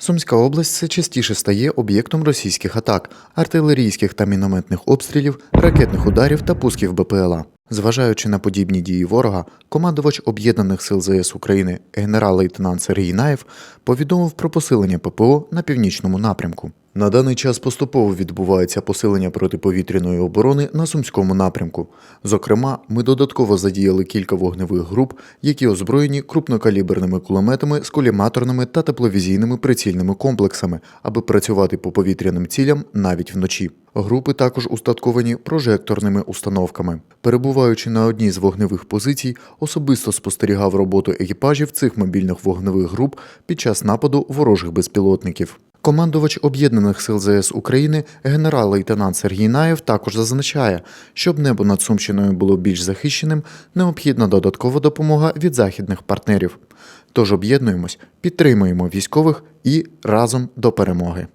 Сумська область все частіше стає об'єктом російських атак, артилерійських та мінометних обстрілів, ракетних ударів та пусків БПЛА. Зважаючи на подібні дії ворога, командувач Об'єднаних сил ЗС України генерал-лейтенант Сергій Наєв повідомив про посилення ППО на північному напрямку. На даний час поступово відбувається посилення протиповітряної оборони на сумському напрямку. Зокрема, ми додатково задіяли кілька вогневих груп, які озброєні крупнокаліберними кулеметами з коліматорними та тепловізійними прицільними комплексами, аби працювати по повітряним цілям навіть вночі. Групи також устатковані прожекторними установками. Перебуваючи на одній з вогневих позицій, особисто спостерігав роботу екіпажів цих мобільних вогневих груп під час нападу ворожих безпілотників. Командувач Об'єднаних сил ЗС України генерал-лейтенант Сергій Наєв також зазначає, щоб небо над Сумщиною було більш захищеним, необхідна додаткова допомога від західних партнерів. Тож об'єднуємось, підтримуємо військових і разом до перемоги.